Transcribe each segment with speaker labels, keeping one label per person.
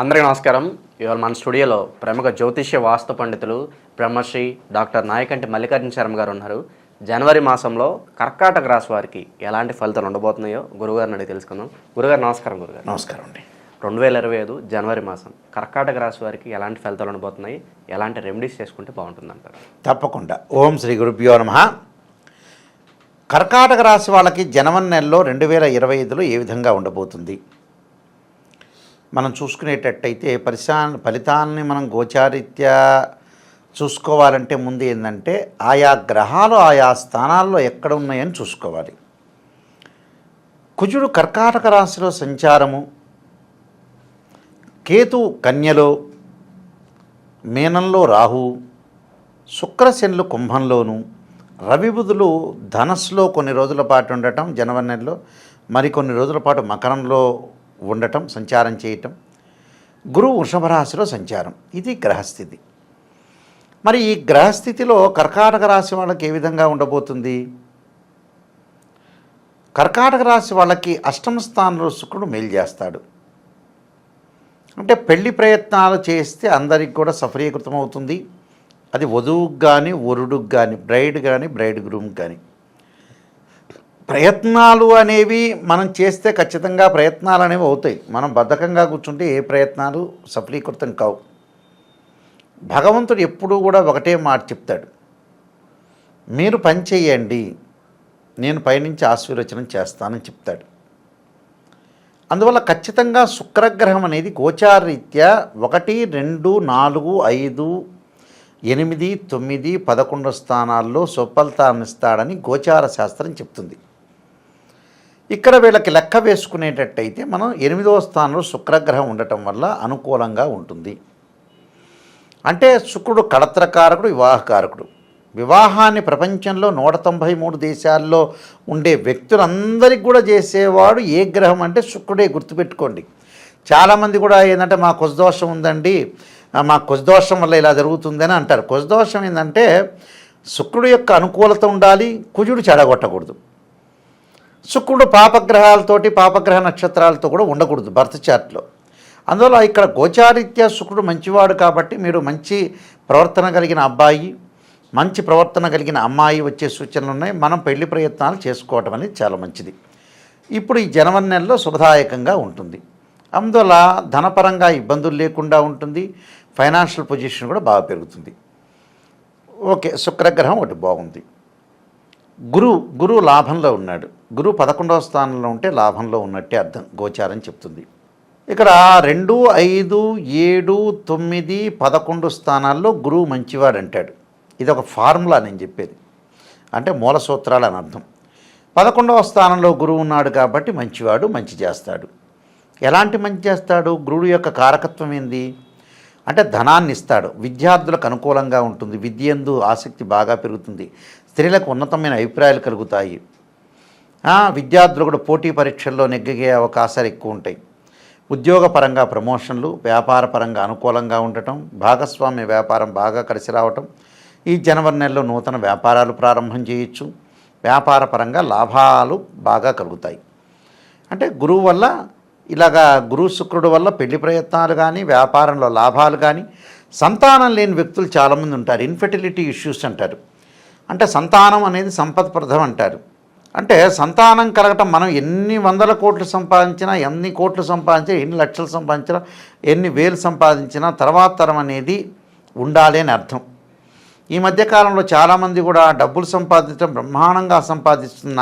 Speaker 1: అందరికీ నమస్కారం. ఇవాళ మన స్టూడియోలో ప్రముఖ జ్యోతిష్య వాస్తు పండితులు బ్రహ్మశ్రీ డాక్టర్ నాయకంటి మల్లికార్జున శర్మ గారు ఉన్నారు. జనవరి మాసంలో కర్కాటక రాశి వారికి ఎలాంటి ఫలితాలు ఉండబోతున్నాయో గురుగారిని అడిగి తెలుసుకుందాం. గురుగారు నమస్కారం గురుగారు.
Speaker 2: నమస్కారం అండి.
Speaker 1: రెండు వేల ఇరవై ఐదు జనవరి మాసం కర్కాటక రాశి వారికి ఎలాంటి ఫలితాలు ఉండబోతున్నాయి? ఎలాంటి రెమెడీస్ చేసుకుంటే బాగుంటుందంటారు?
Speaker 2: తప్పకుండా. ఓం శ్రీ గురుభ్యో నమ. కర్కాటక రాశి వాళ్ళకి జనవరి నెలలో రెండు వేల ఇరవై ఐదులో ఏ విధంగా ఉండబోతుంది? మనం చూసుకునేటట్టయితే పరిశా ఫలితాన్ని మనం గోచారీత్యా చూసుకోవాలంటే ముందు ఏంటంటే ఆయా గ్రహాలు ఆయా స్థానాల్లో ఎక్కడ ఉన్నాయని చూసుకోవాలి. కుజుడు కర్కాటక రాశిలో సంచారము కేతు కన్యలో మీనంలో రాహు శుక్రశనులు కుంభంలోను రవిబుధులు ధనస్సులో కొన్ని రోజుల పాటు ఉండటం జనవరి నెలలో మరికొన్ని రోజుల పాటు మకరంలో ఉండటం సంచారం చేయటం గురువు వృషభ రాశిలో సంచారం. ఇది గ్రహస్థితి. మరి ఈ గ్రహస్థితిలో కర్కాటక రాశి వాళ్ళకి ఏ విధంగా ఉండబోతుంది? కర్కాటక రాశి వాళ్ళకి అష్టమ స్థానంలో శుక్రుడు మేలు చేస్తాడు. అంటే పెళ్ళి ప్రయత్నాలు చేస్తే అందరికి కూడా సఫలీకృతం అవుతుంది అది వధువుకు కానీ వరుడుకు కానీ బ్రైడ్ కానీ బ్రైడ్ గ్రూమ్కి కానీ ప్రయత్నాలు అనేవి మనం చేస్తే ఖచ్చితంగా ప్రయత్నాలు అనేవి అవుతాయి. మనం బద్ధకంగా కూర్చుంటే ఏ ప్రయత్నాలు సఫలీకృతం కావు. భగవంతుడు ఎప్పుడూ కూడా ఒకటే మాట చెప్తాడు. మీరు పని చేయండి నేను పైనుంచి ఆశీర్వచనం చేస్తానని చెప్తాడు. అందువల్ల ఖచ్చితంగా శుక్రగ్రహం అనేది గోచారరీత్యా ఒకటి రెండు నాలుగు ఐదు ఎనిమిది తొమ్మిది పదకొండు స్థానాల్లో సుఫలితాన్నిస్తాడని గోచార శాస్త్రం చెప్తుంది. ఇక్కడ వీళ్ళకి లెక్క వేసుకునేటట్టయితే మనం ఎనిమిదవ స్థానంలో శుక్రగ్రహం ఉండటం వల్ల అనుకూలంగా ఉంటుంది. అంటే శుక్రుడు కడత్రకారకుడు వివాహకారకుడు. వివాహాన్ని ప్రపంచంలో నూట తొంభై మూడు దేశాల్లో ఉండే వ్యక్తులందరికీ కూడా చేసేవాడు ఏ గ్రహం అంటే శుక్రుడే గుర్తుపెట్టుకోండి. చాలామంది కూడా ఏంటంటే మా కుశదోషం ఉందండి మా కుశదోషం వల్ల ఇలా జరుగుతుందని అంటారు. కుశదోషం ఏంటంటే శుక్రుడు యొక్క అనుకూలత ఉండాలి కుజుడు చెడగొట్టకూడదు. శుక్రుడు పాపగ్రహాలతోటి పాపగ్రహ నక్షత్రాలతో కూడా ఉండకూడదు బర్త్ చార్ట్లో. అందువల్ల ఇక్కడ గోచారీత్యా శుక్రుడు మంచివాడు కాబట్టి మీరు మంచి ప్రవర్తన కలిగిన అబ్బాయి మంచి ప్రవర్తన కలిగిన అమ్మాయి వచ్చే సూచనలు ఉన్నాయి. మనం పెళ్ళి ప్రయత్నాలు చేసుకోవటం అనేది చాలా మంచిది. ఇప్పుడు ఈ జనవరి నెలలో శుభదాయకంగా ఉంటుంది. అందువల్ల ధనపరంగా ఇబ్బందులు లేకుండా ఉంటుంది. ఫైనాన్షియల్ పొజిషన్ కూడా బాగా పెరుగుతుంది. ఓకే శుక్రగ్రహం ఒకటి బాగుంది. గురు గురు లాభంలో ఉన్నాడు. గురువు పదకొండవ స్థానంలో ఉంటే లాభంలో ఉన్నట్టే అర్థం గోచారం చెప్తుంది. ఇక్కడ రెండు ఐదు ఏడు తొమ్మిది పదకొండు స్థానాల్లో గురువు మంచివాడు అంటాడు. ఇది ఒక ఫార్ములా నేను చెప్పేది. అంటే మూల సూత్రాలు అని అర్థం. పదకొండవ స్థానంలో గురువు ఉన్నాడు కాబట్టి మంచివాడు మంచి చేస్తాడు. ఎలాంటి మంచి చేస్తాడు? గురుడు యొక్క కారకత్వం ఏంది? అంటే ధనాన్ని ఇస్తాడు. విద్యార్థులకు అనుకూలంగా ఉంటుంది. విద్యందు ఆసక్తి బాగా పెరుగుతుంది. స్త్రీలకు ఉన్నతమైన అభిప్రాయాలు కలుగుతాయి. విద్యార్థులు కూడా పోటీ పరీక్షల్లో నెగ్గగే అవకాశాలు ఎక్కువ ఉంటాయి. ఉద్యోగపరంగా ప్రమోషన్లు వ్యాపారపరంగా అనుకూలంగా ఉండటం భాగస్వామ్య వ్యాపారం బాగా కలిసి రావటం ఈ జనవరి నెలలో నూతన వ్యాపారాలు ప్రారంభం చేయొచ్చు. వ్యాపారపరంగా లాభాలు బాగా కలుగుతాయి. అంటే గురువు వల్ల ఇలాగా గురు శుక్రుడు వల్ల పెళ్ళి ప్రయత్నాలు కానీ వ్యాపారంలో లాభాలు కానీ సంతానం లేని వ్యక్తులు చాలామంది ఉంటారు. ఇన్ఫెర్టిలిటీ ఇష్యూస్ అంటారు. అంటే సంతానం అనేది సంపత్ప్రదం అంటారు. అంటే సంతానం కలగటం మనం ఎన్ని వందల కోట్లు సంపాదించినా ఎన్ని కోట్లు సంపాదించినా ఎన్ని లక్షలు సంపాదించినా ఎన్ని వేలు సంపాదించినా తర్వాత తరం అనేది ఉండాలి అని అర్థం. ఈ మధ్యకాలంలో చాలామంది కూడా డబ్బులు సంపాదించడం బ్రహ్మాండంగా సంపాదిస్తున్న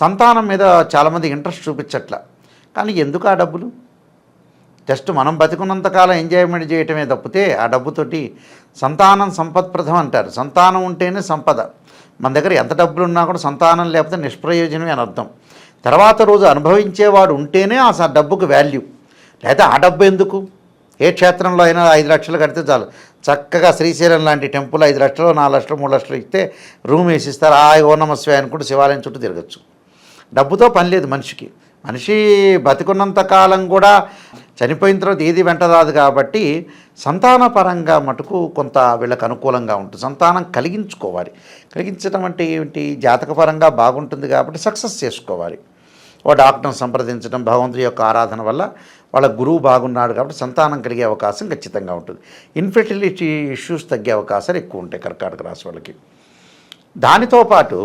Speaker 2: సంతానం మీద చాలామంది ఇంట్రెస్ట్ చూపించట్ల. కానీ ఎందుకు ఆ డబ్బులు? జస్ట్ మనం బతికున్నంతకాలం ఎంజాయ్మెంట్ చేయటమే తప్పితే ఆ డబ్బుతోటి సంతానం సంపత్ప్రదం అంటారు. సంతానం ఉంటేనే సంపద. మన దగ్గర ఎంత డబ్బులు ఉన్నా కూడా సంతానం లేకపోతే నిష్ప్రయోజనమే అని అర్థం. తర్వాత రోజు అనుభవించేవాడు ఉంటేనే ఆ డబ్బుకు వాల్యూ. లేదా ఆ డబ్బు ఎందుకు? ఏ క్షేత్రంలో అయినా ఐదు లక్షలు కడితే చాలు. చక్కగా శ్రీశైలం లాంటి టెంపుల్ ఐదు లక్షలు నాలుగు లక్షలు మూడు లక్షలు ఇస్తే రూమ్ వేసిస్తారు. ఆ ఓనమస్వామి అనుకుంటూ శివాలయం చుట్టూ తిరగచ్చు. డబ్బుతో పని లేదు మనిషికి. మనిషి బతికున్నంత కాలం కూడా చనిపోయిన తర్వాత ఏది వెంట రాదు కాబట్టి సంతానపరంగా మటుకు కొంత వీళ్ళకి అనుకూలంగా ఉంటుంది. సంతానం కలిగించుకోవాలి. కలిగించడం అంటే ఏమిటి? జాతకపరంగా బాగుంటుంది కాబట్టి సక్సెస్ చేసుకోవాలి. ఓ డాక్టర్ని సంప్రదించడం భగవంతుడి యొక్క ఆరాధన వల్ల వాళ్ళ గురువు బాగున్నాడు కాబట్టి సంతానం కలిగే అవకాశం ఖచ్చితంగా ఉంటుంది. ఇన్ఫెర్టిలిటీ ఇష్యూస్ తగ్గే అవకాశాలు ఎక్కువ ఉంటాయి కర్కాటక రాశి వాళ్ళకి. దానితో పాటు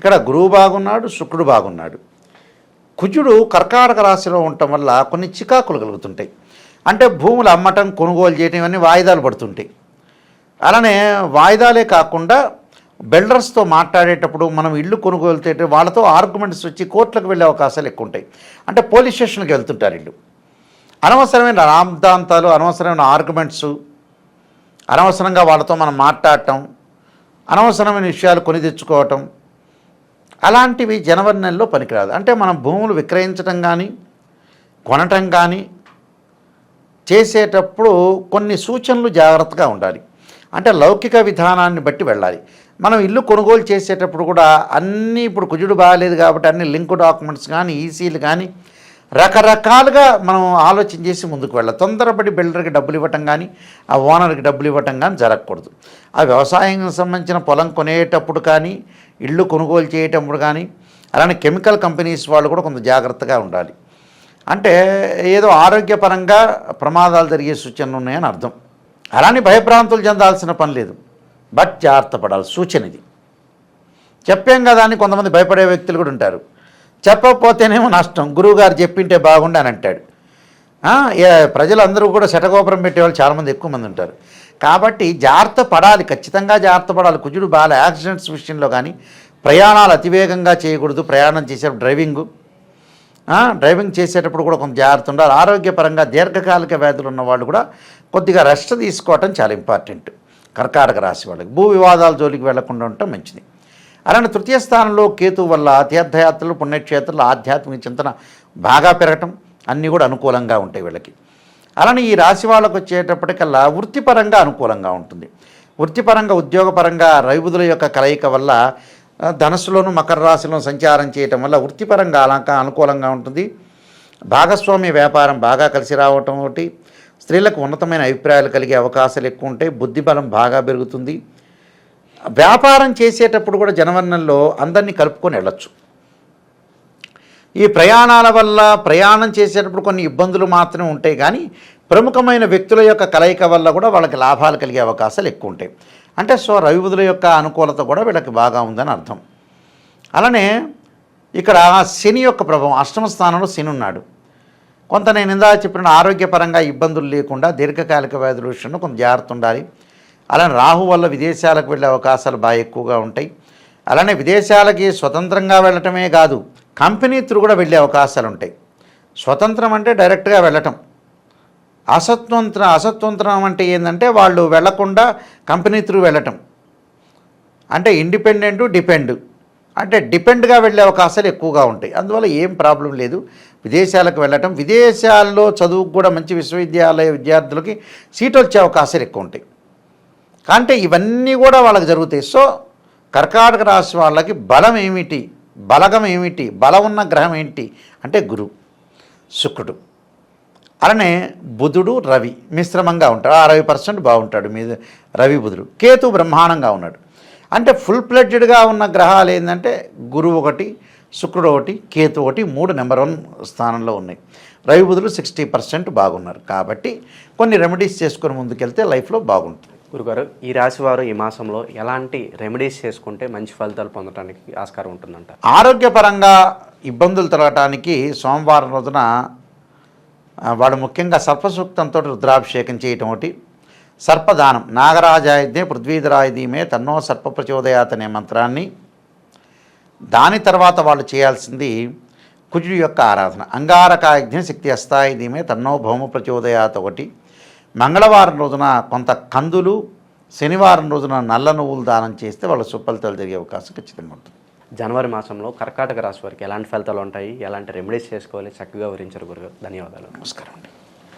Speaker 2: ఇక్కడ గురువు బాగున్నాడు శుక్రుడు బాగున్నాడు. కుజుడు కర్కాటక రాశిలో ఉండటం వల్ల కొన్ని చికాకులు కలుగుతుంటాయి. అంటే భూములు అమ్మటం కొనుగోలు చేయటం ఇవన్నీ వాయిదాలు పడుతుంటాయి. అలానే వాయిదాలే కాకుండా బిల్డర్స్తో మాట్లాడేటప్పుడు మనం ఇల్లు కొనుగోలు చేయటం వాళ్ళతో ఆర్గ్యుమెంట్స్ వచ్చి కోర్టులకు వెళ్ళే అవకాశాలు ఎక్కువ ఉంటాయి. అంటే పోలీస్ స్టేషన్కి వెళ్తుంటారు ఇల్లు. అనవసరమైన రాద్ధాంతాలు అనవసరమైన ఆర్గ్యుమెంట్స్ అనవసరంగా వాళ్ళతో మనం మాట్లాడటం అనవసరమైన విషయాలు కొని తెచ్చుకోవటం అలాంటివి జనవరి నెలలో పనికిరాదు. అంటే మనం భూములు విక్రయించడం కానీ కొనటం కానీ చేసేటప్పుడు కొన్ని సూచనలు జాగ్రత్తగా ఉండాలి. అంటే లౌకిక విధానాన్ని బట్టి వెళ్ళాలి. మనం ఇల్లు కొనుగోలు చేసేటప్పుడు కూడా అన్నీ ఇప్పుడు కుజుడు బాగాలేదు కాబట్టి అన్ని లింక్ డాక్యుమెంట్స్ కానీ ఈసీలు కానీ రకరకాలుగా మనం ఆలోచన చేసి ముందుకు వెళ్ళాలి. తొందరపడి బిల్డర్కి డబ్బులు ఇవ్వటం కానీ ఆ ఓనర్కి డబ్బులు ఇవ్వటం కానీ జరగకూడదు. ఆ వ్యవసాయం సంబంధించిన పొలం కొనేటప్పుడు కానీ ఇల్లు కొనుగోలు చేయటప్పుడు కానీ అలానే కెమికల్ కంపెనీస్ వాళ్ళు కూడా కొంత జాగ్రత్తగా ఉండాలి. అంటే ఏదో ఆరోగ్యపరంగా ప్రమాదాలు జరిగే సూచనలు ఉన్నాయని అర్థం. అలానే భయభ్రాంతులు చెందాల్సిన పని లేదు. బట్ జాగ్రత్త పడాలి. సూచన ఇది. చెప్పాం కదా అని కొంతమంది భయపడే వ్యక్తులు కూడా ఉంటారు. చెప్పకపోతేనేమో నష్టం. గురువుగారు చెప్పింటే బాగుండు అని అంటాడు. ఏ- ప్రజలందరూ కూడా శటగోపురం పెట్టేవాళ్ళు చాలామంది ఎక్కువ మంది ఉంటారు. కాబట్టి జాగ్రత్త పడాలి ఖచ్చితంగా జాగ్రత్త పడాలి. కుజుడు బాల యాక్సిడెంట్స్ విషయంలో కానీ ప్రయాణాలు అతివేగంగా చేయకూడదు. ప్రయాణం చేసే డ్రైవింగు. డ్రైవింగ్ చేసేటప్పుడు కూడా కొంత జాగ్రత్త ఉండాలి. ఆరోగ్యపరంగా దీర్ఘకాలిక వ్యాధులు ఉన్న వాళ్ళు కూడా కొద్దిగా రెస్ట్ తీసుకోవటం చాలా ఇంపార్టెంట్ కర్కాటక రాశి వాళ్ళకి. భూ వివాదాల జోలికి వెళ్ళకుండా ఉండటం మంచిది. అలానే తృతీయ స్థానంలో కేతు వల్ల తీర్థయాత్రలు పుణ్యక్షేత్రాలు ఆధ్యాత్మిక చింతన బాగా పెరగటం అన్నీ కూడా అనుకూలంగా ఉంటాయి వీళ్ళకి. అలానే ఈ రాశి వాళ్ళకు వచ్చేటప్పటికల్లా వృత్తిపరంగా అనుకూలంగా ఉంటుంది. వృత్తిపరంగా ఉద్యోగపరంగా రవిబుధుల యొక్క కలయిక వల్ల ధనస్సులోను మకర రాశిలో సంచారం చేయటం వల్ల వృత్తిపరంగా అలా అనుకూలంగా ఉంటుంది. భాగస్వామ్య వ్యాపారం బాగా కలిసి రావటం ఒకటి. స్త్రీలకు ఉన్నతమైన అభిప్రాయాలు కలిగే అవకాశాలు ఎక్కువ ఉంటాయి. బుద్ధిబలం బాగా పెరుగుతుంది. వ్యాపారం చేసేటప్పుడు కూడా జనవరి అందరినీ కలుపుకొని వెళ్ళొచ్చు. ఈ ప్రయాణాల వల్ల ప్రయాణం చేసేటప్పుడు కొన్ని ఇబ్బందులు మాత్రమే ఉంటాయి కానీ ప్రముఖమైన వ్యక్తుల యొక్క కలయిక వల్ల కూడా వాళ్ళకి లాభాలు కలిగే అవకాశాలు ఎక్కువ ఉంటాయి. అంటే సో రవిబుధుల యొక్క అనుకూలత కూడా వీళ్ళకి బాగా ఉందని అర్థం. అలానే ఇక్కడ శని యొక్క ప్రభావం అష్టమ స్థానంలో శని ఉన్నాడు. కొంత నేను ఇందా చెప్పిన ఆరోగ్యపరంగా ఇబ్బందులు లేకుండా దీర్ఘకాలిక వ్యాధుల విషయంలో కొంత జాగ్రత్త ఉండాలి. అలానే రాహు వల్ల విదేశాలకు వెళ్ళే అవకాశాలు బాగా ఎక్కువగా ఉంటాయి. అలానే విదేశాలకి స్వతంత్రంగా వెళ్ళటమే కాదు కంపెనీ త్రూ కూడా వెళ్ళే అవకాశాలు ఉంటాయి స్వతంత్రం అంటే డైరెక్ట్గా వెళ్ళటం. అసత్వంత్ర అసత్వంత్రం అంటే ఏంటంటే వాళ్ళు వెళ్ళకుండా కంపెనీ త్రూ వెళ్ళటం. అంటే ఇండిపెండెంట్ డిపెండ్. అంటే డిపెండ్గా వెళ్ళే అవకాశాలు ఎక్కువగా ఉంటాయి. అందువల్ల ఏం ప్రాబ్లం లేదు. విదేశాలకు వెళ్ళటం. విదేశాల్లో చదువుకు కూడా మంచి విశ్వవిద్యాలయ విద్యార్థులకి సీట్లు వచ్చే అవకాశాలు ఎక్కువ ఉంటాయి అంటే ఇవన్నీ కూడా వాళ్ళకి జరుగుతాయి. సో కర్కాటక రాశి వాళ్ళకి బలం ఏమిటి? బలగం ఏమిటి? బలం ఉన్న గ్రహం ఏంటి? అంటే గురు శుక్రుడు. అలానే బుధుడు రవి మిశ్రమంగా ఉంటాడు. అరవై పర్సెంట్ బాగుంటాడు. మీద రవి బుధుడు. కేతు బ్రహ్మాండంగా ఉన్నాడు. అంటే ఫుల్ ప్లెడ్జెడ్గా ఉన్న గ్రహాలు ఏంటంటే గురువు ఒకటి శుక్రుడు ఒకటి కేతు ఒకటి మూడు నెంబర్ వన్ స్థానంలో ఉన్నాయి. రవి బుధులు సిక్స్టీ పర్సెంట్ బాగున్నారు. కాబట్టి కొన్ని రెమెడీస్ చేసుకొని ముందుకెళ్తే లైఫ్లో బాగుంటుంది.
Speaker 1: గురుగారు ఈ రాశి వారు ఈ మాసంలో ఎలాంటి రెమెడీస్ చేసుకుంటే మంచి ఫలితాలు పొందడానికి ఆస్కారం ఉంటుందంట?
Speaker 2: ఆరోగ్యపరంగా ఇబ్బందులు తొలగటానికి సోమవారం రోజున వాడు ముఖ్యంగా సర్పసూక్తంతో రుద్రాభిషేకం చేయటం ఒకటి. సర్పదానం నాగరాజాయుధ్యే పృథ్వీధరాయుధీమే తన్నో సర్ప ప్రచోదయాత్ అనే మంత్రాన్ని. దాని తర్వాత వాళ్ళు చేయాల్సింది కుజుడి యొక్క ఆరాధన. అంగారకాయుధ్యం శక్తి అస్తాయుధీమే తన్నో భౌమ ప్రచోదయాత్ ఒకటి. మంగళవారం రోజున కొంత కందులు శనివారం రోజున నల్ల నువ్వులు దానం చేస్తే వాళ్ళ సుఫలితాలు జరిగే అవకాశం ఖచ్చితంగా ఉంటుంది.
Speaker 1: జనవరి మాసంలో కర్కాటక రాశి వారికి ఎలాంటి ఫలితాలు ఉంటాయి? ఎలాంటి రెమెడీస్ చేసుకోవాలి? చక్కగా వివరించారు గురుగారు. ధన్యవాదాలు.
Speaker 2: నమస్కారం అండి.